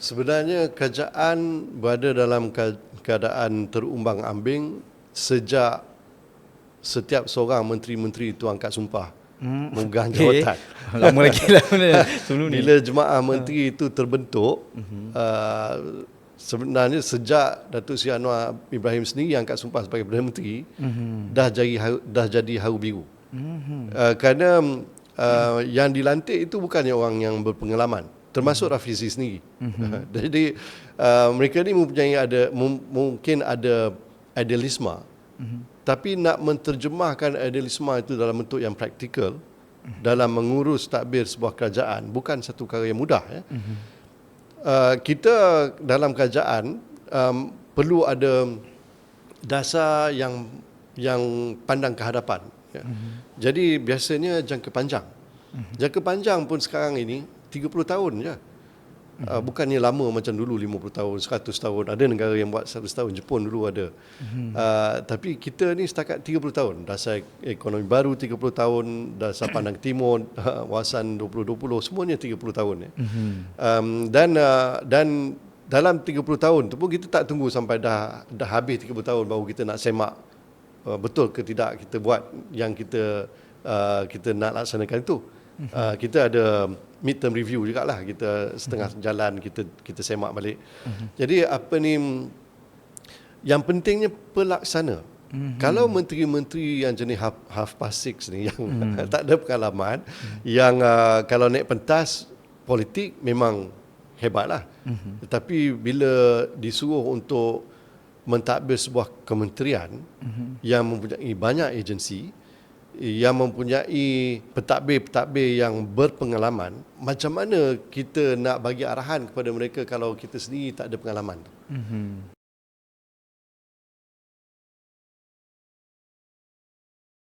Sebenarnya kerajaan berada dalam keadaan terumbang ambing sejak setiap seorang menteri-menteri itu angkat sumpah hmm. memegang jawatan. Okay. Lama lagi lah sebelum ni. Bila jemaah menteri itu terbentuk, uh-huh. uh, sebenarnya sejak Datuk Seri Anwar Ibrahim sendiri yang angkat sumpah sebagai Perdana Menteri, uh-huh. dah jadi dah jadi haru biru. Uh-huh. Uh, kerana uh, yang dilantik itu bukannya orang yang berpengalaman termasuk mm-hmm. Rafizi sendiri. Mm-hmm. Jadi uh, mereka ni mempunyai ada mungkin ada idealisme. Mm-hmm. Tapi nak menterjemahkan idealisme itu dalam bentuk yang praktikal mm-hmm. dalam mengurus takbir sebuah kerajaan bukan satu perkara yang mudah ya. Mm-hmm. Uh, kita dalam kerajaan um, perlu ada dasar yang yang pandang ke hadapan ya. Mm-hmm. Jadi biasanya jangka panjang. Mm-hmm. Jangka panjang pun sekarang ini 30 tahun je. Uh, bukannya lama macam dulu 50 tahun, 100 tahun. Ada negara yang buat 100 tahun, Jepun dulu ada. Uh, tapi kita ni setakat 30 tahun. Dasar ekonomi baru 30 tahun, dasar pandang timur, wawasan 2020, semuanya 30 tahun. Ya. Um, dan uh, dan dalam 30 tahun tu pun kita tak tunggu sampai dah dah habis 30 tahun baru kita nak semak uh, betul ke tidak kita buat yang kita uh, kita nak laksanakan itu. Uh, kita ada midterm review juga lah kita setengah uh-huh. jalan kita kita semak balik. Uh-huh. Jadi apa ni yang pentingnya pelaksana. Uh-huh. Kalau menteri-menteri yang jenis half, half past six ni yang uh-huh. tak ada pengalaman, uh-huh. yang uh, kalau naik pentas politik memang hebatlah. Uh-huh. Tetapi bila disuruh untuk mentadbir sebuah kementerian uh-huh. yang mempunyai banyak agensi, yang mempunyai pentadbir-pentadbir yang berpengalaman, macam mana kita nak bagi arahan kepada mereka kalau kita sendiri tak ada pengalaman? Mm-hmm.